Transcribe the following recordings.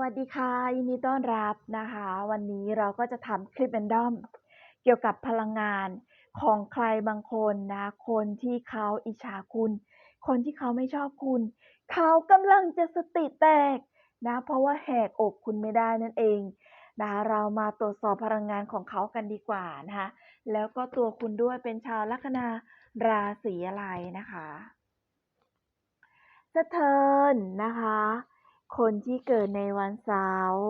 วัสดีค่ะ ยินดีต้อนรับนะคะ วันนี้เราก็จะทำคลิป random เกี่ยวกับพลังงานของใครบางคนนะ คนที่เขาอิจฉาคุณ คนที่เขาไม่ชอบคุณ เขากำลังจะสติแตกนะ เพราะว่าแหกอกคุณไม่ได้นั่นเองนะคะเรามาตรวจสอบพลังงานของเขากันดีกว่านะคะแล้วก็ตัวคุณด้วยเป็นชาวลัคนาราศีอะไรนะคะสะเทินนะคะ คนที่เกิดในวันเสาร์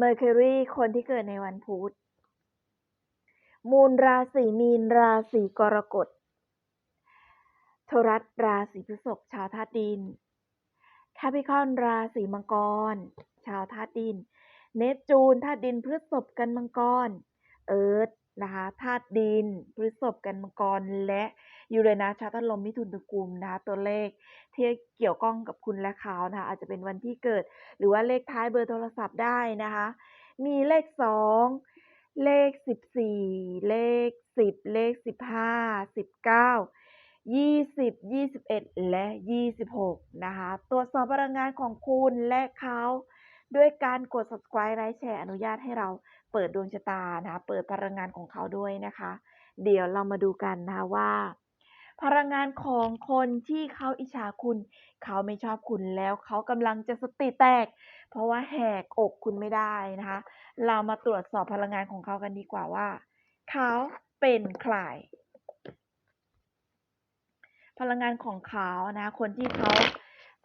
Mercury คนที่เกิดในวันพุธ มูลราศีมีนราศีกรกฎโทรัสราศีพฤษภชาวธาตุดินแคปิคอนราศีมังกร ชาวธาตุดิน เนปจูนธาตุดินพฤษภกันมังกร เอิร์ธ นะคะธาตุดินพฤษภกันมังกรและยูเรนัสชาตลมมิถุนตุกุมนะคะตัวเลขที่เกี่ยวข้องกับคุณและเขานะคะอาจจะเป็นวันที่เกิด หรือว่าเลขท้ายเบอร์โทรศัพท์ได้นะคะ มีเลขสองเลขสิบสี่เลขสิบเลขสิบห้าสิบเก้ายี่สิบยี่สิบเอ็ดและยี่สิบหกนะคะตรวจสอบพลังงานของคุณและเขาด้วยการกด subscribe ไลค์แชร์อนุญาตให้เรา เปิดดวงชะตานะคะเปิดพลังงานของเขาด้วยนะคะ เดี๋ยวเรามาดูกันนะคะว่า พลังงานของคนที่เขาอิจฉาคุณ เขาไม่ชอบคุณแล้วเขากำลังจะสติแตก เพราะว่าแหกอกคุณไม่ได้นะคะ เรามาตรวจสอบพลังงานของเขากันดีกว่าว่า เขาเป็นใครพลังงานของเขานะ คนที่เขา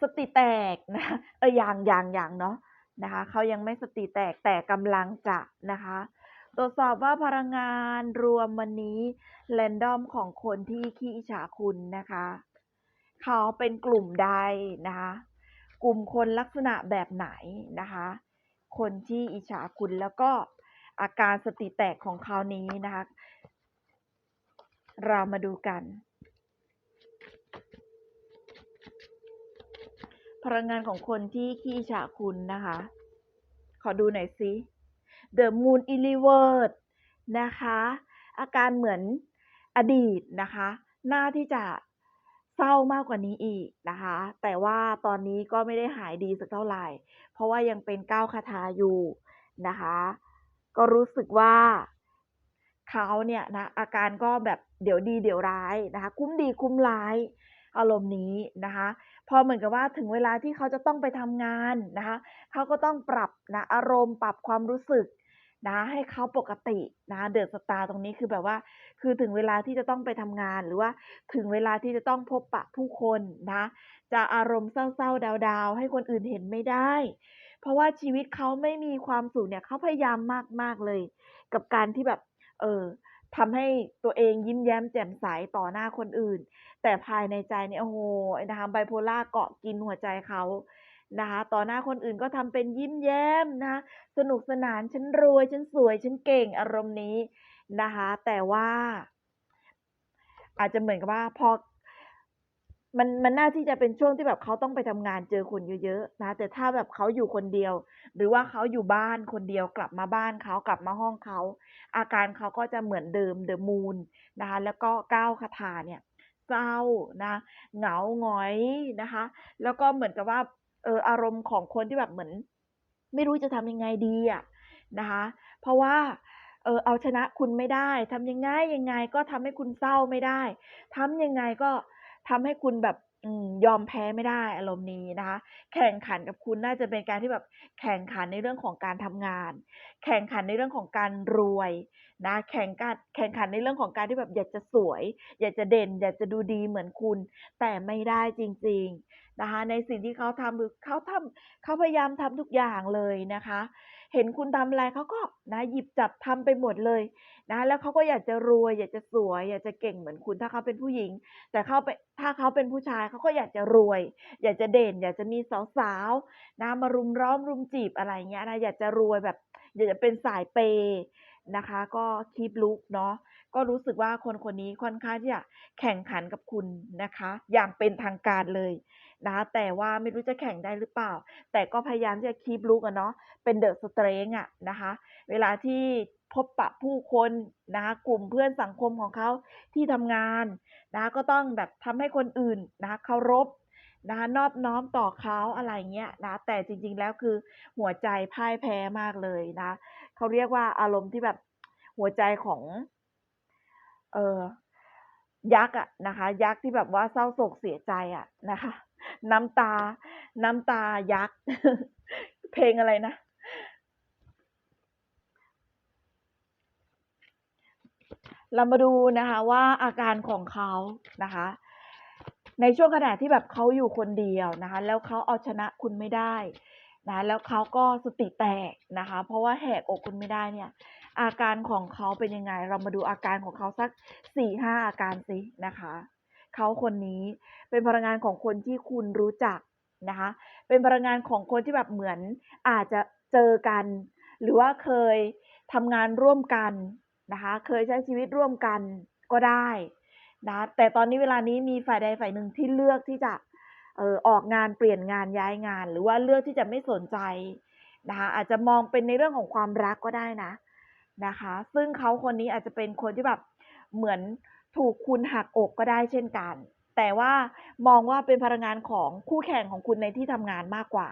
สติแตกนะเอออย่างอย่างอย่างเนาะ นะคะเขายังไม่สติแตกแต่กำลังจะนะคะตรวจสอบว่าพลังงานรวมวันนี้แรนดอมของคนที่ขี้อิจฉาคุณนะคะเขาเป็นกลุ่มใดนะคะกลุ่มคนลักษณะแบบไหนนะคะ คนที่อิจฉาคุณแล้วก็อาการสติแตกของเขานี้นะคะ เรามาดูกัน พลังงานของคนที่ขี้ฉาคุณนะคะ ขอดูหน่อยสิ The Moon i l i v e r s นะคะ อาการเหมือนอดีตนะคะน่าที่จะเศร้ามากกว่านี้อีกนะคะ แต่ว่าตอนนี้ก็ไม่ได้หายดีสักเท่าไหร่ เพราะว่ายังเป็นก้าวคาถาอยู่นะคะ ก็รู้สึกว่าเขาเนี่ยนะอาการก็แบบเดี๋ยวดีเดี๋ยวร้ายนะคะ คุ้มดีคุ้มร้าย อารมณ์นี้นะคะ พอเหมือนกับว่าถึงเวลาที่เขาจะต้องไปทำงานนะคะเขาก็ต้องปรับนะอารมณ์ปรับความรู้สึกนะให้เขาปกตินะเดือดสตาร์ตรงนี้คือแบบว่า คือถึงเวลาที่จะต้องไปทำงานหรือว่าถึงเวลาที่จะต้องพบปะผู้คนนะ จะอารมณ์เศร้าๆ ดาวๆ ให้คนอื่นเห็นไม่ได้ เพราะว่าชีวิตเขาไม่มีความสุขเนี่ยเขาพยายามมากๆเลย กับการที่แบบ เออ ทำให้ตัวเองยิ้มแย้มแจ่มใสต่อหน้าคนอื่น แต่ภายในใจเนี่ยโอ้โหนะคะไบโพล่าเกาะกินหัวใจเขานะคะต่อหน้าคนอื่นก็ทำเป็นยิ้มแย้มนะคะสนุกสนานฉันรวยฉันสวยฉันเก่งอารมณ์นี้นะคะ แต่ว่า อาจจะเหมือนกับว่าพอ มันมันน่าที่จะเป็นช่วงที่แบบเขาต้องไปทำงานเจอคนเยอะๆนะแต่ถ้าแบบเขาอยู่คนเดียว หรือว่าเขาอยู่บ้านคนเดียวกลับมาบ้านเขากลับมาห้องเขาอาการเขาก็จะเหมือนเดิมเดอะมูนนะคะแล้วก็ก้าวคาถาเนี่ยเศร้านะเหงาหงอยนะคะ แล้วก็เหมือนกับว่าเอออารมณ์ของคนที่แบบเหมือน ไม่รู้จะทำยังไงดีอะนะคะ เพราะว่าเออเอาชนะคุณไม่ได้ทำยังไงยังไงก็ทำให้คุณเศร้าไม่ได้ทำยังไงก็ ทำให้คุณแบบอืมยอมแพ้ไม่ได้อารมณ์นี้นะคะ แข่งขันกับคุณน่าจะเป็นการที่แบบแข่งขันในเรื่องของการทำงาน แข่งขันในเรื่องของการรวยนะแข่งกันแข่งขันในเรื่องของการที่แบบอยากจะสวย อยากจะเด่น อยากจะดูดีเหมือนคุณ แต่ไม่ได้จริงๆนะคะในสิ่งที่เขาทำคือเขาทำเขาพยายามทำทุกอย่างเลยนะคะ เห็นคุณทำอะไรเขาก็นะหยิบจับทำไปหมดเลยนะแล้วเขาก็อยากจะรวย อยากจะสวย อยากจะเก่งเหมือนคุณถ้าเขาเป็นผู้หญิง แต่เขาไปถ้าเขาเป็นผู้ชายเขาก็อยากจะรวย อยากจะเด่น อยากจะมีสาวๆนะมารุมร้อมรุมจีบอะไรเงี้ยนะอยากจะรวยแบบ อยากจะเป็นสายเปย์นะคะ ก็คีปลุกเนาะ ก็รู้สึกว่าคนคนนี้ค่อนข้างที่จะแข่งขันกับคุณนะคะ อย่างเป็นทางการเลยนะแต่ว่าไม่รู้จะแข่งได้หรือเปล่า แต่ก็พยายามที่จะคีปลุกอะเนาะเป็นเดอะสเตรนอะนะคะเวลาที่พบปะผู้คนนะคะกลุ่มเพื่อนสังคมของเขาที่ทำงานนะะก็ต้องแบบทำให้คนอื่นนะะเคารพนะคะนอบน้อมต่อเขาอะไรเงี้ยนะแต่จริงๆแล้วคือหัวใจพ่ายแพ้มากเลยนะเขาเรียกว่าอารมณ์ที่แบบหัวใจของ เออยักษ์อะนะคะ ยักษ์ที่แบบว่าเศร้าโศกเสียใจอะนะคะ น้ำตา น้ำตายักษ์ เพลงอะไรนะ เรามาดูนะคะว่าอาการของเขานะคะ ในช่วงขณะที่แบบเขาอยู่คนเดียวนะคะ แล้วเขาเอาชนะคุณไม่ได้นะแล้วเขาก็สติแตกนะคะ เพราะว่าแหกอกคุณไม่ได้เนี่ย อาการของเขาเป็นยังไง เรามาดูอาการของเขาสักสี่ห้าอาการสินะคะ เขาคนนี้เป็นพลังงานของคนที่คุณรู้จักนะคะ เป็นพลังงานของคนที่แบบเหมือนอาจจะเจอกัน หรือว่าเคยทำงานร่วมกันนะคะ เคยใช้ชีวิตร่วมกันก็ได้นะแต่ตอนนี้เวลานี้มีฝ่ายใดฝ่ายหนึ่งที่เลือกที่จะเออออกงานเปลี่ยนงานย้ายงาน หรือว่าเลือกที่จะไม่สนใจนะคะอาจจะมองเป็นในเรื่องของความรักก็ได้นะ นะคะ ซึ่งเขาคนนี้อาจจะเป็นคนที่แบบเหมือนถูกคุณหักอกก็ได้เช่นกัน แต่ว่ามองว่าเป็นพลังงานของคู่แข่งของคุณในที่ทำงานมากกว่า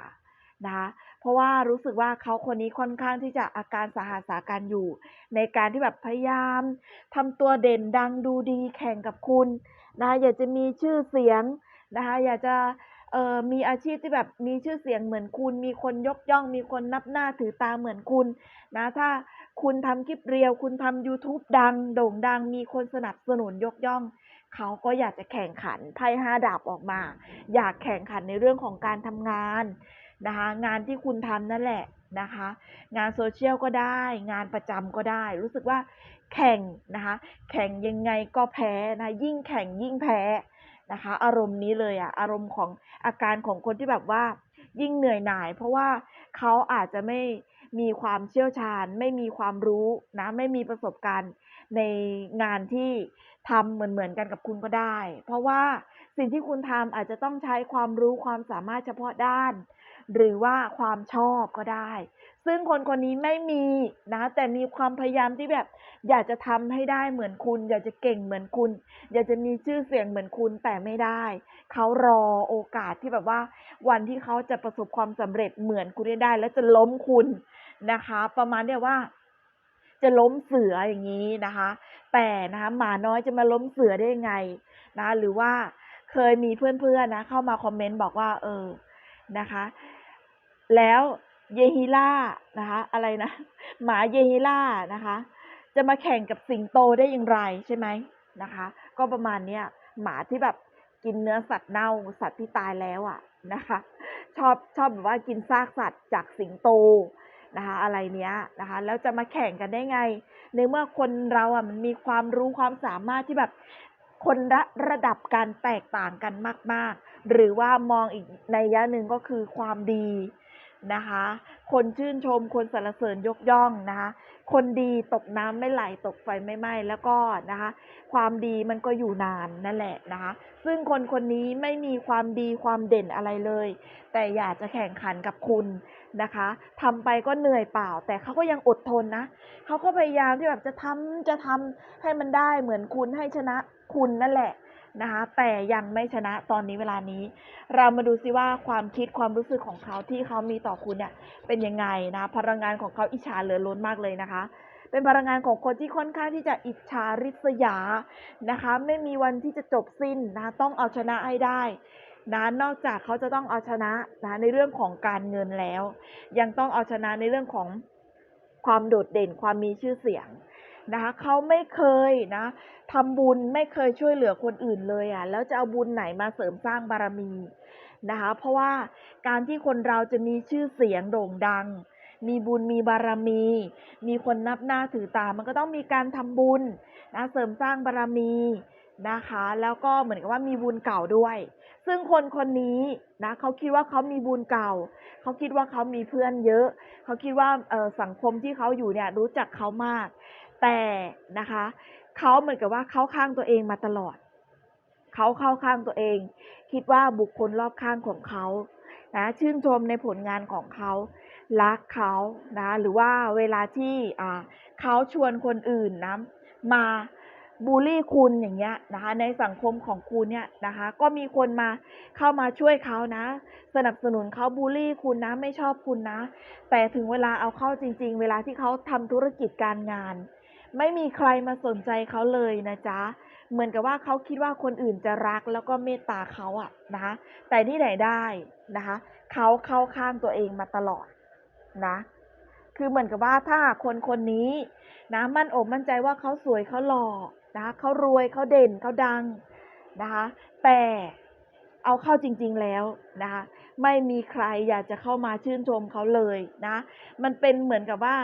นะคะเพราะว่ารู้สึกว่าเขาคนนี้ค่อนข้างที่จะอาการสาหัสสาการอยู่ ในการที่แบบพยายามทำตัวเด่นดังดูดีแข่งกับคุณนะคะอยากจะมีชื่อเสียงนะคะอยากจะเอ่อมีอาชีพที่แบบมีชื่อเสียงเหมือนคุณ มีคนยกย่อง มีคนนับหน้าถือตาเหมือนคุณนะถ้า คุณทำคลิปเรียว คุณทำ YouTube ดัง โด่งดัง มีคนสนับสนุนยกย่อง เขาก็อยากจะแข่งขันไพ่ห้าดาบออกมา อยากแข่งขันในเรื่องของการทำงานนะคะ งานที่คุณทำนั่นแหละนะคะ งานโซเชียลก็ได้ งานประจำก็ได้ รู้สึกว่าแข่งนะคะ แข่งยังไงก็แพ้นะ ยิ่งแข่งยิ่งแพ้นะคะ อารมณ์นี้เลยอะอารมณ์ของอาการของคนที่แบบว่ายิ่งเหนื่อยหน่าย เพราะว่าเขาอาจจะไม่ มีความเชี่ยวชาญ ไม่มีความรู้นะ ไม่มีประสบการณ์ในงานที่ทำเหมือนเหมือนกันกับคุณก็ได้ เพราะว่าสิ่งที่คุณทำอาจจะต้องใช้ความรู้ความสามารถเฉพาะด้าน หรือว่าความชอบก็ได้ ซึ่งคนคนนี้ไม่มีนะ แต่มีความพยายามที่แบบ อยากจะทำให้ได้เหมือนคุณ อยากจะเก่งเหมือนคุณ อยากจะมีชื่อเสียงเหมือนคุณแต่ไม่ได้ เขารอโอกาสที่แบบว่า วันที่เขาจะประสบความสำเร็จเหมือนคุณได้ แล้วจะล้มคุณ นะคะ ประมาณเนี้ยว่า จะล้มเสืออย่างนี้นะคะ แต่นะคะหมาน้อยจะมาล้มเสือได้ยังไงนะ หรือว่าเคยมีเพื่อนๆนะ เข้ามาคอมเมนต์บอกว่า เออนะคะ แล้วเยฮิล่านะคะ อะไรนะหมาเยฮิล่านะคะ จะมาแข่งกับสิงโตได้อย่างไรใช่ไหมนะคะ ก็ประมาณเนี้ยหมาที่แบบกินเนื้อสัตว์เน่าสัตว์ที่ตายแล้วอะนะคะ ชอบชอบแบบว่ากินซากสัตว์จากสิงโต นะคะอะไรเนี้ยนะคะแล้วจะมาแข่งกันได้ไง ในเมื่อคนเราอะมันมีความรู้ความสามารถที่แบบคนละระดับการแตกต่างกันมาก ๆ หรือว่ามองอีกในยะหนึ่งก็คือความดีนะคะ คนชื่นชม คนสรรเสริญยกย่องนะคะ คนดีตกน้ำไม่ไหลตกไฟไม่ไหม้แล้วก็นะคะ ความดีมันก็อยู่นานนั่นแหละนะคะ ซึ่งคนคนนี้ไม่มีความดีความเด่นอะไรเลย แต่อยากจะแข่งขันกับคุณ นะคะทำไปก็เหนื่อยเปล่า แต่เขาก็ยังอดทนนะเขาก็พยายามที่แบบจะทำจะทำให้มันได้เหมือนคุณให้ชนะคุณนั่นแหละนะคะแต่ยังไม่ชนะตอนนี้เวลานี้ เรามาดูซิว่าความคิดความรู้สึกของเขาที่เขามีต่อคุณเนี่ยเป็นยังไงนะพลังงานของเขาอิจฉาเหลือล้นมากเลยนะคะ เป็นพลังงานของคนที่ค่อนข้างที่จะอิจฉาริษยานะคะ ไม่มีวันที่จะจบสิ้นนะต้องเอาชนะให้ได้ นะนอกจากเขาจะต้องเอาชนะนะในเรื่องของการเงินแล้ว ยังต้องเอาชนะในเรื่องของความโดดเด่นความมีชื่อเสียงนะคะเขาไม่เคยนะทำบุญไม่เคยช่วยเหลือคนอื่นเลยอะแล้วจะเอาบุญไหนมาเสริมสร้างบารมีนะคะเพราะว่าการที่คนเราจะมีชื่อเสียงโด่งดัง มีบุญมีบารมี มีคนนับหน้าถือตา มันก็ต้องมีการทำบุญนะเสริมสร้างบารมีนะคะ แล้วก็เหมือนกับว่ามีบุญเก่าด้วย ซึ่งคนคนนี้นะเขาคิดว่าเขามีบุญเก่า เขาคิดว่าเขามีเพื่อนเยอะ เขาคิดว่าสังคมที่เขาอยู่เนี่ยรู้จักเขามาก แต่นะคะเขาเหมือนกับว่าเขาข้างตัวเองมาตลอด เขาเข้าข้างตัวเอง คิดว่าบุคคลรอบข้างของเขานะชื่นชมในผลงานของเขารักเขานะหรือว่าเวลาที่เขาชวนคนอื่นนะมา บูลลี่คุณอย่างเงี้ยนะคะในสังคมของคุณเนี่ยนะคะก็มีคนมาเข้ามาช่วยเขานะ สนับสนุนเขาบูลลี่คุณนะไม่ชอบคุณนะ แต่ถึงเวลาเอาเข้าจริง ๆ เวลาที่เขาทำธุรกิจการงาน ไม่มีใครมาสนใจเขาเลยนะจ๊ะเหมือนกับว่าเขาคิดว่าคนอื่นจะรักแล้วก็เมตตาเขาอะนะคะแต่ที่ไหนได้นะคะเขาเข้าข้างตัวเองมาตลอดนะคือเหมือนกับว่าถ้าคนคนนี้นะมั่นอกมั่นใจว่าเขาสวยเขาหล่อ นะคะเขารวยเขาเด่นเขาดังนะคะแต่เอาเข้าจริงๆแล้วนะคะไม่มีใครอยากจะเข้ามาชื่นชมเขาเลยนะมันเป็นเหมือนกับว่า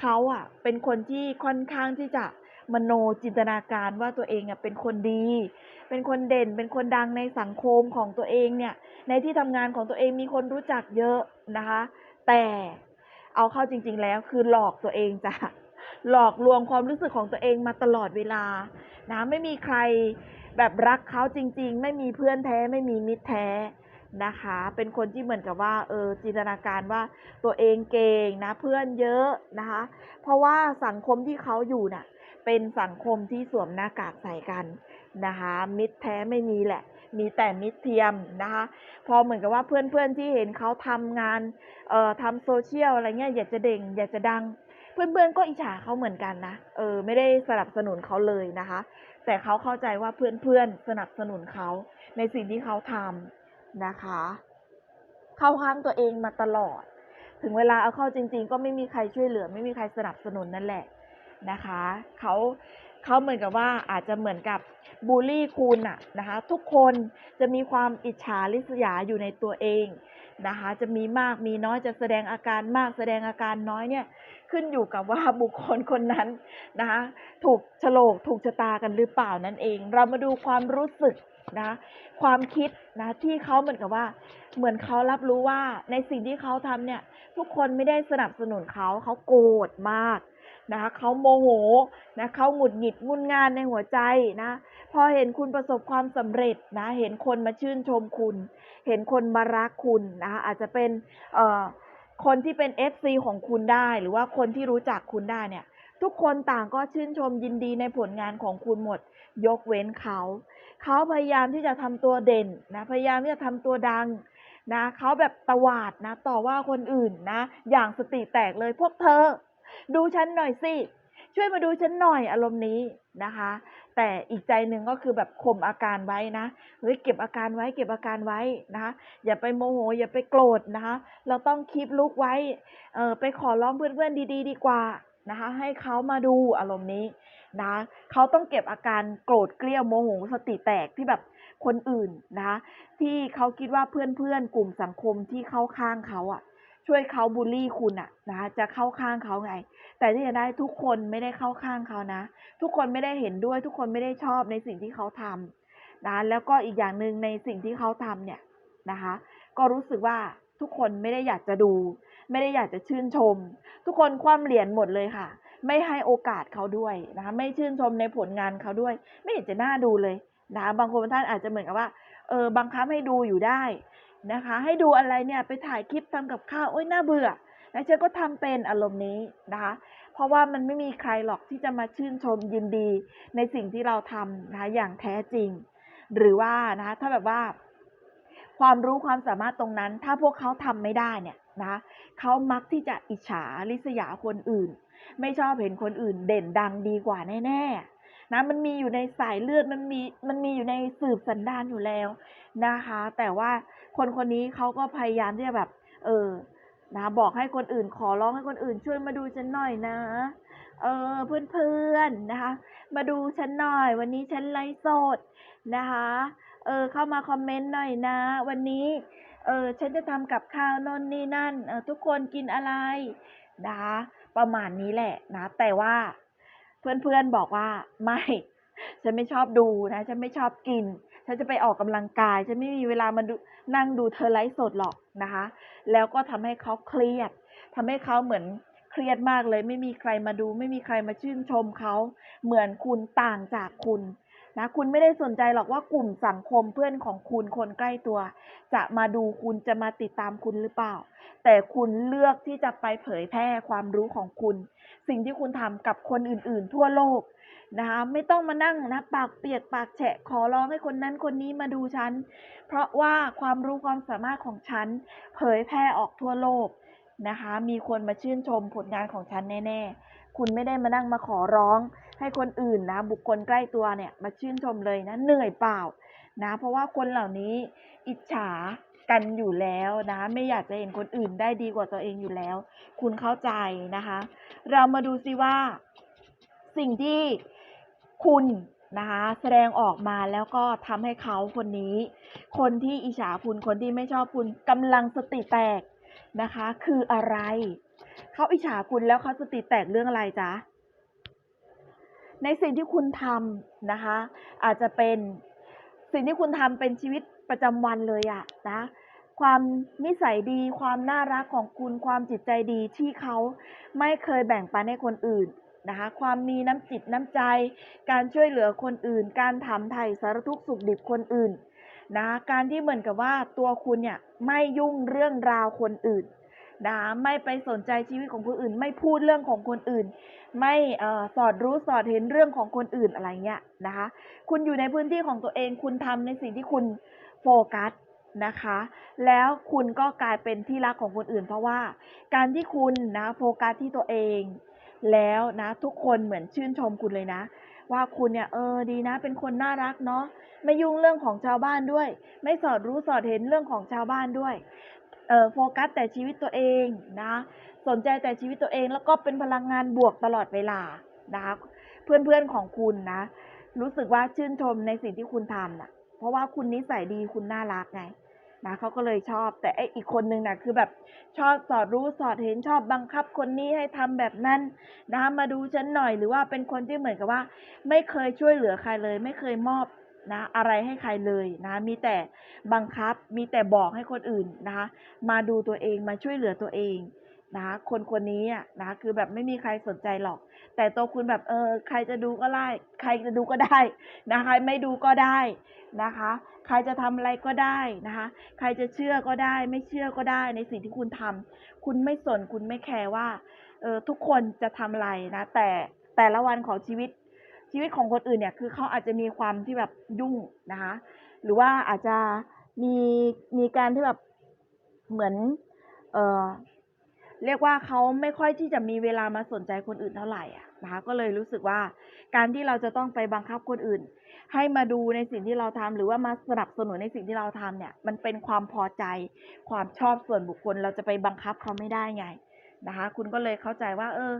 เขาอะเป็นคนที่ค่อนข้างที่จะมโนจินตนาการว่าตัวเองอะเป็นคนดี เป็นคนเด่น เป็นคนดังในสังคมของตัวเองเนี่ย ในที่ทำงานของตัวเองมีคนรู้จักเยอะนะคะ แต่เอาเข้าจริง ๆ แล้วคือหลอกตัวเองจ้ะ หลอกลวงความรู้สึกของตัวเองมาตลอดเวลานะไม่มีใครแบบรักเขาจริง ๆ ไม่มีเพื่อนแท้ไม่มีมิตรแท้นะคะ เป็นคนที่เหมือนกับว่าเออจินตนาการว่าตัวเองเก่งนะเพื่อนเยอะนะคะ เพราะว่าสังคมที่เขาอยู่น่ะเป็นสังคมที่สวมหน้ากากใส่กันนะคะ มิตรแท้ไม่มีแหละ มีแต่มิตรเทียมนะคะ พอเหมือนกับว่าเพื่อนๆที่เห็นเขาทำงานเอ่อทำโซเชียลอะไรเงี้ยอยากจะเด่งอยากจะดัง เพื่อนๆก็อิจฉาเขาเหมือนกันนะ เออ ไม่ได้สนับสนุนเขาเลยนะคะ แต่เขาเข้าใจว่าเพื่อนๆสนับสนุนเขาในสิ่งที่เขาทำนะคะ เข้าข้างตัวเองมาตลอด ถึงเวลาเอาเข้าจริง ๆ ก็ไม่มีใครช่วยเหลือ ไม่มีใครสนับสนุนนั่นแหละนะคะเขาเขาเหมือนกับว่าอาจจะเหมือนกับบูลลี่คุณอะนะคะ ทุกคนจะมีความอิจฉาริษยาอยู่ในตัวเอง นะคะจะมีมากมีน้อยจะแสดงอาการมากแสดงอาการน้อยเนี่ยขึ้นอยู่กับว่าบุคคลคนนั้นนะคะถูกโฉลกถูกชะตากันหรือเปล่านั่นเอง เรามาดูความรู้สึกนะความคิดนะที่เขาเหมือนกับว่า เหมือนเขารับรู้ว่าในสิ่งที่เขาทำเนี่ย ทุกคนไม่ได้สนับสนุนเขาเขาโกรธมากนะคะเขาโมโหนะเขาหงุดหงิดงุนงานในหัวใจนะ พอเห็นคุณประสบความสำเร็จนะ เห็นคนมาชื่นชมคุณ เห็นคนมารักคุณนะคะอาจจะเป็นเอ่อคนที่เป็น FC ของคุณได้ หรือว่าคนที่รู้จักคุณได้เนี่ย ทุกคนต่างก็ชื่นชมยินดีในผลงานของคุณหมด ยกเว้นเขา เขาพยายามที่จะทำตัวเด่นนะพยายามที่จะทำตัวดังนะเขาแบบตวาดนะต่อว่าคนอื่นนะ อย่างสติแตกเลยพวกเธอ ดูฉันหน่อยสิช่วยมาดูฉันหน่อยอารมณ์นี้นะคะ แต่อีกใจหนึ่งก็คือแบบข่มอาการไว้นะเฮ้ยเก็บอาการไว้ เก็บอาการไว้นะคะอย่าไปโมโห อย่าไปโกรธนะคะเราต้องคีปลุกไว้เออไปขอร้องเพื่อนๆดี ๆ ดีกว่านะคะให้เขามาดูอารมณ์นี้นะเขาต้องเก็บอาการโกรธเกลี้ยวโมโหสติแตกที่แบบคนอื่นนะที่เขาคิดว่าเพื่อนๆกลุ่มสังคมที่เข้าข้างเขาอะช่วยเขาบูลลี่คุณอะนะคะจะเข้าข้างเขาไง แต่ที่จะได้ทุกคนไม่ได้เข้าข้างเขานะ ทุกคนไม่ได้เห็นด้วย ทุกคนไม่ได้ชอบในสิ่งที่เขาทำนะแล้วก็อีกอย่างหนึ่งในสิ่งที่เขาทำเนี่ยนะคะ ก็รู้สึกว่าทุกคนไม่ได้อยากจะดู ไม่ได้อยากจะชื่นชม ทุกคนคว่ำเหรียญหมดเลยค่ะ ไม่ให้โอกาสเขาด้วยนะคะไม่ชื่นชมในผลงานเขาด้วย ไม่เห็นจะน่าดูเลยนะคะบางคนท่านอาจจะเหมือนกับว่าเออบังคับให้ดูอยู่ได้นะคะ ให้ดูอะไรเนี่ยไปถ่ายคลิปทำกับข้าวโอ้ยน่าเบื่อ นะฉันก็ทำเป็นอารมณ์นี้นะคะ เพราะว่ามันไม่มีใครหรอกที่จะมาชื่นชมยินดีในสิ่งที่เราทำนะคะอย่างแท้จริง หรือว่านะคะถ้าแบบว่า ความรู้ความสามารถตรงนั้น ถ้าพวกเขาทำไม่ได้เนี่ยนะเขามักที่จะอิจฉาริษยาคนอื่น ไม่ชอบเห็นคนอื่นเด่นดังดีกว่าแน่ๆนะมันมีอยู่ในสายเลือดมันมีมันมีอยู่ในสืบสันดานอยู่แล้วนะคะ แต่ว่าคนคนนี้เขาก็พยายามที่จะแบบ เออ นะบอกให้คนอื่นขอร้องให้คนอื่นช่วยมาดูฉันหน่อยนะ เออเพื่อนๆนะคะ มาดูฉันหน่อย วันนี้ฉันไลฟ์สดนะคะ เออเข้ามาคอมเมนต์หน่อยนะ วันนี้ เออฉันจะทำกับข้าวนนนี่นั่น เออทุกคนกินอะไรนะคะประมาณนี้แหละนะ แต่ว่า เพื่อนๆบอกว่าไม่ ฉันไม่ชอบดูนะ ฉันไม่ชอบกิน ฉันจะไปออกกำลังกายฉันไม่มีเวลามาดูนั่งดูเธอไลฟ์สดหรอกนะคะ แล้วก็ทำให้เขาเครียดทำให้เขาเหมือนเครียดมากเลย ไม่มีใครมาดู ไม่มีใครมาชื่นชมเขาเหมือนคุณต่างจากคุณนะคุณไม่ได้สนใจหรอกว่ากลุ่มสังคมเพื่อนของคุณคนใกล้ตัว จะมาดูคุณจะมาติดตามคุณหรือเปล่า แต่คุณเลือกที่จะไปเผยแพร่ความรู้ของคุณ สิ่งที่คุณทำกับคนอื่นๆ ทั่วโลก นะคะไม่ต้องมานั่งนะปากเปียกปากแฉะขอร้องให้คนนั้นคนนี้มาดูฉัน เพราะว่าความรู้ความสามารถของฉัน เผยแพร่ออกทั่วโลกนะคะ มีคนมาชื่นชมผลงานของฉันแน่ ๆ คุณไม่ได้มานั่งมาขอร้อง ให้คนอื่นนะ บุคคลใกล้ตัวเนี่ยมาชื่นชมเลยนะเหนื่อยเปล่านะ เพราะว่าคนเหล่านี้อิจฉากันอยู่แล้วนะ ไม่อยากจะเห็นคนอื่นได้ดีกว่าตัวเองอยู่แล้ว คุณเข้าใจนะคะ เรามาดูซิว่า สิ่งที่ คุณนะคะแสดงออกมาแล้วก็ทำให้เขาคนนี้ คนที่อิจฉาคุณคนที่ไม่ชอบคุณกำลังสติแตกนะคะ คืออะไร เขาอิจฉาคุณแล้วเขาสติแตกเรื่องอะไรจ๊ะในสิ่งที่คุณทำนะคะ อาจจะเป็นสิ่งที่คุณทำเป็นชีวิตประจำวันเลยอะนะความนิสัยดี ความน่ารักของคุณความจิตใจดีที่เขาไม่เคยแบ่งปันให้คนอื่น นะคะความมีน้ำจิตน้ำใจ การช่วยเหลือคนอื่น การถามไถ่สารทุกข์สุขดิบคนอื่นนะการที่เหมือนกับว่าตัวคุณเนี่ยไม่ยุ่งเรื่องราวคนอื่นนะไม่ไปสนใจชีวิตของคนอื่น ไม่พูดเรื่องของคนอื่น ไม่เออสอดรู้สอดเห็นเรื่องของคนอื่นอะไรเงี้ยนะคะคุณอยู่ในพื้นที่ของตัวเองคุณทำในสิ่งที่คุณโฟกัสนะคะ แล้วคุณก็กลายเป็นที่รักของคนอื่น เพราะว่าการที่คุณนะโฟกัสที่ตัวเอง แล้วนะ ทุกคนเหมือนชื่นชมคุณเลยนะ ว่าคุณเนี่ยเออดีนะ เป็นคนน่ารักเนาะไม่ยุ่งเรื่องของชาวบ้านด้วย ไม่สอดรู้สอดเห็นเรื่องของชาวบ้านด้วยเออโฟกัสแต่ชีวิตตัวเองนะ สนใจแต่ชีวิตตัวเองแล้วก็เป็นพลังงานบวกตลอดเวลานะคะเพื่อนๆของคุณนะ รู้สึกว่าชื่นชมในสิ่งที่คุณทำนะเพราะว่าคุณนิสัยดีคุณน่ารักไง นะเขาก็เลยชอบ แต่ไออีกคนนึงนะคือแบบชอบสอดรู้สอดเห็นชอบบังคับคนนี้ให้ทำแบบนั้นนะมาดูฉันหน่อยหรือว่าเป็นคนที่เหมือนกับว่า ไม่เคยช่วยเหลือใครเลย ไม่เคยมอบนะอะไรให้ใครเลยนะมีแต่บังคับมีแต่บอกให้คนอื่นนะคะมาดูตัวเองมาช่วยเหลือตัวเองนะคนคนนี้นะคือแบบไม่มีใครสนใจหรอก แต่ตัวคุณแบบเออใครจะดูก็ได้ใครจะดูก็ได้นะคะ ไม่ดูก็ได้นะคะ ใครจะทำอะไรก็ได้นะคะ ใครจะเชื่อก็ได้ ไม่เชื่อก็ได้ในสิ่งที่คุณทำคุณไม่สนคุณไม่แคร์ว่าเออทุกคนจะทำอะไรนะ แต่แต่ละวันของชีวิตชีวิตของคนอื่นเนี่ยคือเขาอาจจะมีความที่แบบยุ่งนะคะ หรือว่าอาจจะมีมีการที่แบบเหมือน เออ เรียกว่าเขาไม่ค่อยที่จะมีเวลามาสนใจคนอื่นเท่าไหร่อะนะคะก็เลยรู้สึกว่าการที่เราจะต้องไปบังคับคนอื่น ให้มาดูในสิ่งที่เราทำหรือว่ามาสนับสนุนในสิ่งที่เราทำเนี่ยมันเป็นความพอใจ ความชอบส่วนบุคคล เราจะไปบังคับเขาไม่ได้ไงนะคะ คุณก็เลยเข้าใจว่า เออ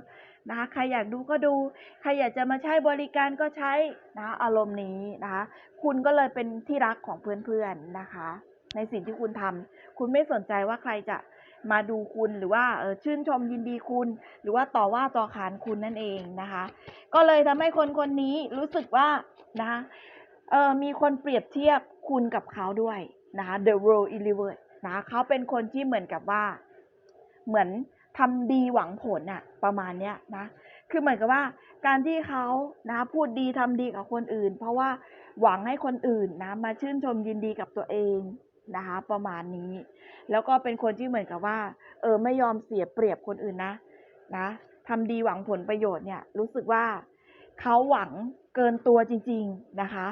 นะคะใครอยากดูก็ดู ใครอยากจะมาใช้บริการก็ใช้นะคะอารมณ์นี้นะคะ คุณก็เลยเป็นที่รักของเพื่อนๆนะคะ ในสิ่งที่คุณทำคุณไม่สนใจว่าใครจะ มาดูคุณหรือว่าชื่นชมยินดีคุณ หรือว่าต่อว่าต่อขานคุณนั่นเองนะคะ ก็เลยทำให้คนคนนี้รู้สึกว่านะคะมีคนเปรียบเทียบคุณกับเขาด้วยนะคะ The World i l i v e r นะะเขาเป็นคนที่เหมือนกับว่า เหมือนทำดีหวังผลอะประมาณเนี้ยนะคือเหมือนกับว่าการที่เขานะพูดดีทำดีกับคนอื่น เพราะว่าหวังให้คนอื่นนะมาชื่นชมยินดีกับตัวเอง นะคะประมาณนี้ แล้วก็เป็นคนที่เหมือนกับว่า เออไม่ยอมเสียเปรียบคนอื่นนะนะทำดีหวังผลประโยชน์เนี่ยรู้สึกว่าเขาหวังเกินตัวจริง ๆนะคะ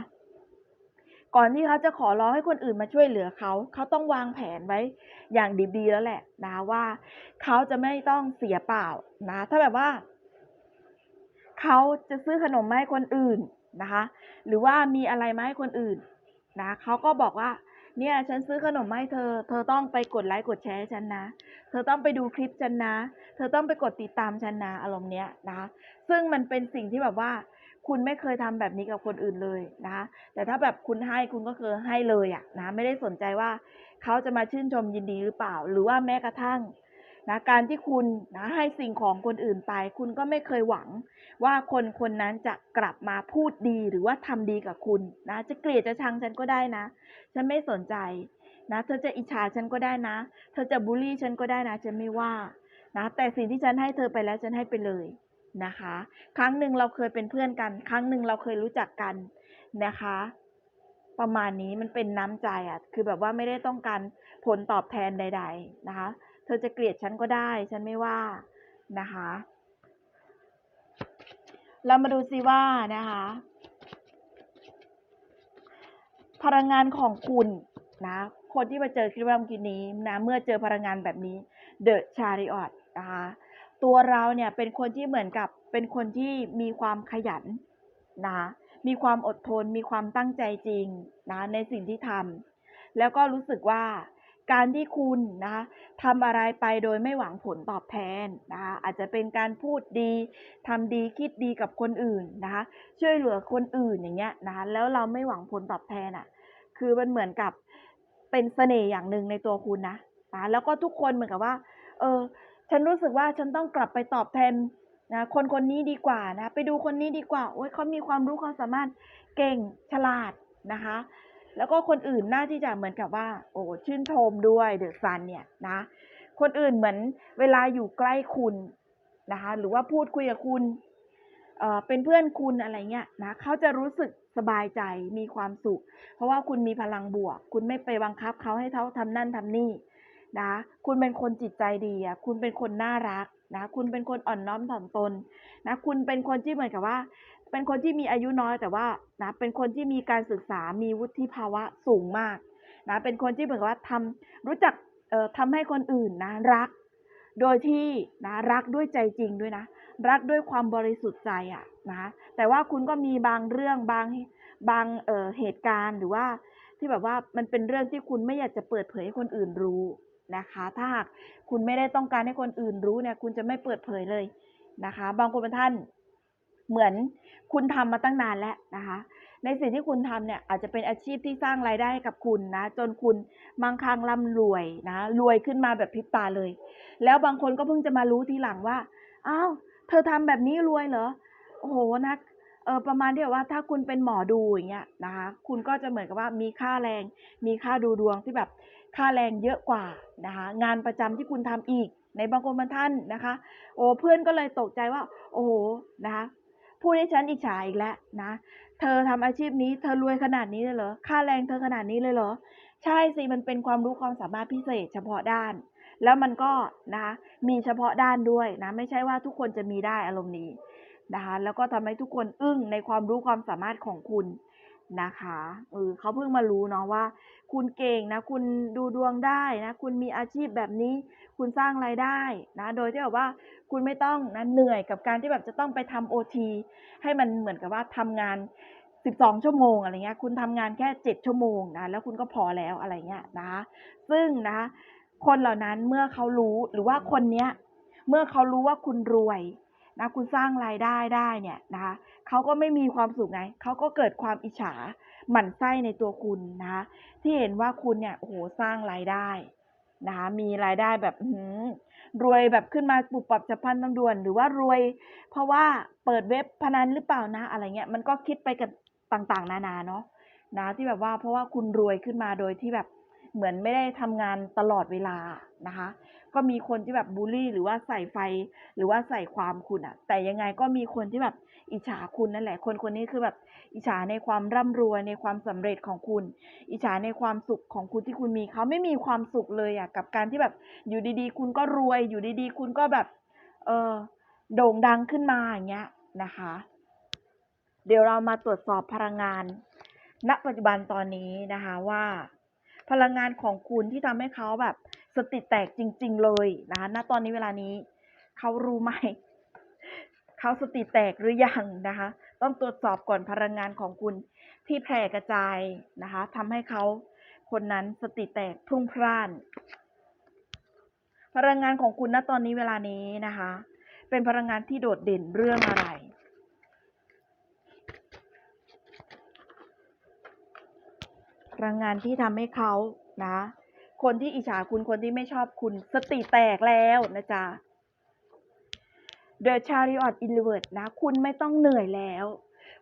ก่อนที่เขาจะขอร้องให้คนอื่นมาช่วยเหลือเขาเขาต้องวางแผนไว้อย่างดีๆแล้วแหละนะว่าเขาจะไม่ต้องเสียเปล่านะถ้าแบบว่าเขาจะซื้อขนมมาให้คนอื่นนะคะ หรือว่ามีอะไรมาให้คนอื่นนะเขาก็บอกว่า เนี่ย ฉันซื้อขนมให้เธอ เธอต้องไปกดไลค์กดแชร์ให้ฉันนะ เธอต้องไปดูคลิปฉันนะ เธอต้องไปกดติดตามฉันนะอารมณ์เนี้ยนะคะซึ่งมันเป็นสิ่งที่แบบว่า คุณไม่เคยทำแบบนี้กับคนอื่นเลยนะคะแต่ถ้าแบบคุณให้คุณก็คือให้เลยอะนะ ไม่ได้สนใจว่าเขาจะมาชื่นชมยินดีหรือเปล่า หรือว่าแม้กระทั่ง นะการที่คุณนะให้สิ่งของคนอื่นไป คุณก็ไม่เคยหวัง ว่าคนคนนั้นจะกลับมาพูดดีหรือว่าทำดีกับคุณนะจะเกลียดจะชังฉันก็ได้นะ ฉันไม่สนใจนะเธอจะอิจฉาฉันก็ได้นะ เธอจะบูลลี่ฉันก็ได้นะฉันไม่ว่านะแต่สิ่งที่ฉันให้เธอไปแล้วฉันให้ไปเลยนะคะ ครั้งหนึ่งเราเคยเป็นเพื่อนกัน ครั้งหนึ่งเราเคยรู้จักกันนะคะ ประมาณนี้มันเป็นน้ำใจอะคือแบบว่าไม่ได้ต้องการผลตอบแทนใด ๆ นะคะ ธอจะเกลียดฉันก็ได้ ฉันไม่ว่านะคะ เรามาดูซิว่านะคะ พลังงานของคุณนะคนที่มาเจอคลิปเมื่อกี้นี้นะเมื่อเจอพลังงานแบบนี้ The Chariot นะคะตัวเราเนี่ยเป็นคนที่เหมือนกับเป็นคนที่มีความขยันนะมีความอดทน มีความตั้งใจจริงนะในสิ่งที่ทำแล้วก็รู้สึกว่า การที่คุณนะคะทำอะไรไปโดยไม่หวังผลตอบแทนนะคะอาจจะเป็นการพูดดีทำดีคิดดีกับคนอื่นนะคะช่วยเหลือคนอื่นอย่างเงี้ยนะคะแล้วเราไม่หวังผลตอบแทนอะ่ะคือมันเหมือนกับเป็นเสน่ห์อย่างหนึ่งในตัวคุณนะนะแล้วก็ทุกคนเหมือนกับว่า เออ ฉันรู้สึกว่าฉันต้องกลับไปตอบแทนนะคนคนนี้ดีกว่านะ ไปดูคนนี้ดีกว่าโอ้ยเขามีความรู้ความสามารถเก่งฉลาดนะคะ แล้วก็คนอื่นน่าที่จะเหมือนกับว่า โอ้ชื่นชมด้วยเดอะซันเนี่ยนะ คนอื่นเหมือนเวลาอยู่ใกล้คุณนะคะ หรือว่าพูดคุยกับคุณเอ่อเป็นเพื่อนคุณอะไรเงี้ยนะเขาจะรู้สึกสบายใจมีความสุข เพราะว่าคุณมีพลังบวก คุณไม่ไปบังคับเขาให้เขาทำนั่นทำนี่นะคุณเป็นคนจิตใจดีอะคุณเป็นคนน่ารักนะ คุณเป็นคนอ่อนน้อมถ่อมตนนะ คุณเป็นคนที่เหมือนกับว่า เป็นคนที่มีอายุน้อยแต่ว่านะเป็นคนที่มีการศึกษามีวุฒิภาวะสูงมากนะเป็นคนที่เหมือนกับว่าทำรู้จักเอ่อทำให้คนอื่นนะรัก โดยที่นะรักด้วยใจจริงด้วยนะ รักด้วยความบริสุทธิ์ใจอะนะแต่ว่าคุณก็มีบางเรื่องบางบางเอ่อเหตุการณ์หรือว่าที่แบบว่ามันเป็นเรื่องที่คุณไม่อยากจะเปิดเผยให้คนอื่นรู้นะคะ ถ้าหากคุณไม่ได้ต้องการให้คนอื่นรู้เนี่ยคุณจะไม่เปิดเผยเลยนะคะ บางคนเป็นท่าน เหมือนคุณทำมาตั้งนานแล้วนะคะ ในสิ่งที่คุณทำเนี่ยอาจจะเป็นอาชีพที่สร้างรายได้ให้กับคุณนะ จนคุณมั่งคั่งร่ำรวยนะรวยขึ้นมาแบบพริบตาเลย แล้วบางคนก็เพิ่งจะมารู้ทีหลังว่าอ้าวเธอทำแบบนี้รวยเหรอโอ้โหนะเออประมาณที่ว่าถ้าคุณเป็นหมอดูอย่างเงี้ยนะคะคุณก็จะเหมือนกับว่ามีค่าแรง มีค่าดูดวงที่แบบค่าแรงเยอะกว่านะคะงานประจำที่คุณทำอีกในบางคนบางท่านนะคะ โอ้เพื่อนก็เลยตกใจว่า โอ้โหนะคะ พูดให้ฉันอิจฉาอีกแล้วนะ เธอทำอาชีพนี้เธอรวยขนาดนี้เลยเหรอ ค่าแรงเธอขนาดนี้เลยเหรอ ใช่สิ มันเป็นความรู้ความสามารถพิเศษเฉพาะด้าน แล้วมันก็นะคะมีเฉพาะด้านด้วยนะ ไม่ใช่ว่าทุกคนจะมีได้อารมณ์นี้นะคะ แล้วก็ทำให้ทุกคนอึ้งในความรู้ความสามารถของคุณนะคะเออเขาเพิ่งมารู้เนาะว่า คุณเก่งนะ คุณดูดวงได้นะ คุณมีอาชีพแบบนี้ คุณสร้างรายได้นะ โดยที่แบบว่าคุณไม่ต้องนะเหนื่อยกับการที่แบบจะต้องไปทำโอทีให้มันเหมือนกับว่าทำงาน 12 ชั่วโมงอะไรเงี้ย คุณทำงานแค่ 7 ชั่วโมงนะ แล้วคุณก็พอแล้วอะไรเงี้ยนะ ซึ่งนะคะคนเหล่านั้นเมื่อเขารู้หรือว่าคนเนี้ยเมื่อเขารู้ว่าคุณรวยนะคุณสร้างรายได้ได้เนี่ยนะคะเขาก็ไม่มีความสุขไงเขาก็เกิดความอิจฉาหมั่นไส้ในตัวคุณนะคะที่เห็นว่าคุณเนี่ยโอ้โหสร้างรายได้ นะคะมีรายได้แบบหือรวยแบบขึ้นมาปุบปับจะพันตำด่วน หรือว่ารวย เพราะว่าเปิดเว็บพนันหรือเปล่านะ อะไรเงี้ยมันก็คิดไปกันต่างๆ นานาเนาะนะที่แบบว่าเพราะว่าคุณรวยขึ้นมาโดยที่แบบ เหมือนไม่ได้ทำงานตลอดเวลานะคะ ก็มีคนที่แบบบูลลี่ หรือว่าใส่ไฟ หรือว่าใส่ความคุณอะแต่ยังไงก็มีคนที่แบบอิจฉาคุณนั่นแหละ คนคนนี้คือแบบอิจฉาในความร่ำรวยในความสำเร็จของคุณ อิจฉาในความสุขของคุณที่คุณมีเขาไม่มีความสุขเลยอะกับการที่แบบอยู่ดีๆ คุณก็รวย อยู่ดีๆ คุณก็แบบ เออโด่งดังขึ้นมาอย่างเงี้ยนะคะ เดี๋ยวเรามาตรวจสอบพลังงานณปัจจุบันตอนนี้นะคะว่า พลังงานของคุณที่ทำให้เขาแบบสติแตกจริง ๆ เลยนะคะณตอนนี้เวลานี้เขารู้ไหมเขาสติแตกหรือยังนะคะ ต้องตรวจสอบก่อนพลังงานของคุณที่แผ่กระจายนะคะทำให้เขาคนนั้นสติแตกพรุ่งพล่าน พลังงานของคุณณตอนนี้เวลานี้นะคะ เป็นพลังงานที่โดดเด่นเรื่องอะไร พลังงานที่ทำให้เขานะ คนที่อิจฉาคุณคนที่ไม่ชอบคุณสติแตกแล้วนะจ๊ะ The Chariot i n v e r s e นะ คุณไม่ต้องเหนื่อยแล้ว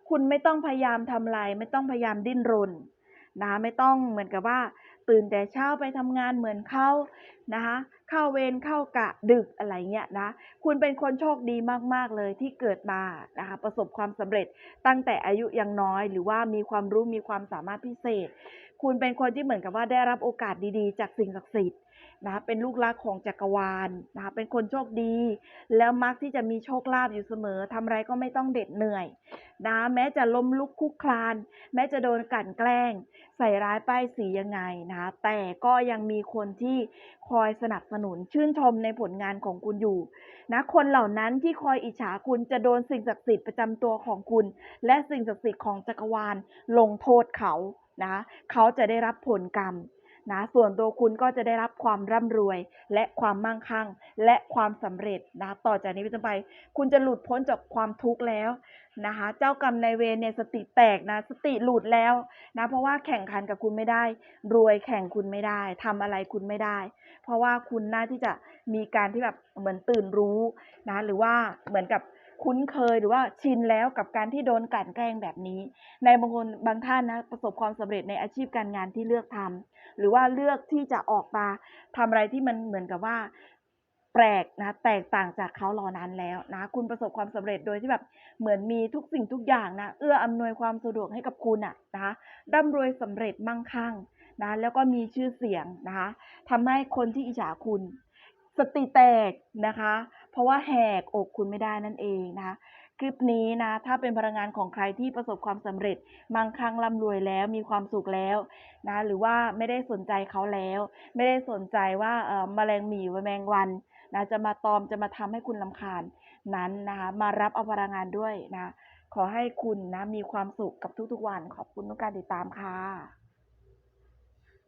คุณไม่ต้องพยายามทำอะไรไม่ต้องพยายามดิ้นรนนะไม่ต้องเหมือนกับว่า ตื่นแต่เช้าไปทำงานเหมือนเขานะคะเข้าเวรเข้ากะดึกอะไรเงี้ยนะ คุณเป็นคนโชคดีมาก ๆ เลยที่เกิดมานะคะประสบความสำเร็จตั้งแต่อายุยังน้อย หรือว่ามีความรู้มีความสามารถพิเศษ คุณเป็นคนที่เหมือนกับว่าได้รับโอกาสดีๆ จากสิ่งศักดิ์สิทธิ์นะเป็นลูกรักของจักรวาลนะคะเป็นคนโชคดี แล้วมักที่จะมีโชคลาภอยู่เสมอทำอะไรก็ไม่ต้องเด็ดเหนื่อยนะแม้จะล้มลุกคุกคลาน แม้จะโดนกลั่นแกล้ง ใส่ร้ายป้ายสียังไงนะคะแต่ก็ยังมีคนที่คอยสนับสนุนชื่นชมในผลงานของคุณอยู่นะคนเหล่านั้นที่คอยอิจฉาคุณจะโดนสิ่งศักดิ์สิทธิ์ประจำตัวของคุณ และสิ่งศักดิ์สิทธิ์ของจักรวาลลงโทษเขา นะเขาจะได้รับผลกรรมนะส่วนตัวคุณก็จะได้รับความร่ำรวย และความมั่งคั่ง และความสำเร็จนะต่อจากนี้เป็นต้นไป คุณจะหลุดพ้นจากความทุกข์แล้วนะคะ เจ้ากรรมนายเวรเนี่ยสติแตกนะ สติหลุดแล้วนะ เพราะว่าแข่งขันกับคุณไม่ได้ รวยแข่งคุณไม่ได้ทำอะไรคุณไม่ได้ เพราะว่าคุณน่าที่จะมีการที่แบบเหมือนตื่นรู้นะ หรือว่าเหมือนกับ คุ้นเคยหรือว่าชินแล้วกับการที่โดนกลั่นแกล้งแบบนี้ ในบางคนบางท่านนะประสบความสำเร็จในอาชีพการงานที่เลือกทำหรือว่าเลือกที่จะออกมาทำอะไรที่มันเหมือนกับว่าแปลกนะแตกต่างจากเขารอนานแล้วนะคุณประสบความสำเร็จโดยที่แบบเหมือนมีทุกสิ่งทุกอย่างนะเอื้ออำนวยความสะดวกให้กับคุณอะนะคะร่ำรวยสำเร็จมั่งคั่งนะแล้วก็มีชื่อเสียงนะคะทำให้คนที่อิจฉาคุณ สติแตกนะคะ ราะว่าแหกอกคุณไม่ได้นั่นเองนะคะคลิปนี้นะถ้าเป็นพลังงานของใครที่ประสบความสำเร็จมั่งคั่งร่ำรวยแล้วมีความสุขแล้วนะหรือว่าไม่ได้สนใจเขาแล้ว ไม่ได้สนใจว่าเอ่อแมลงหมีแมลงวันนะจะมาตอมจะมาทำให้คุณลำคาญนั้นนะคะมารับเอาพลังงานด้วยนะขอให้คุณนะมีความสุขกับทุกๆวันขอบคุณทุกการติดตามค่ะ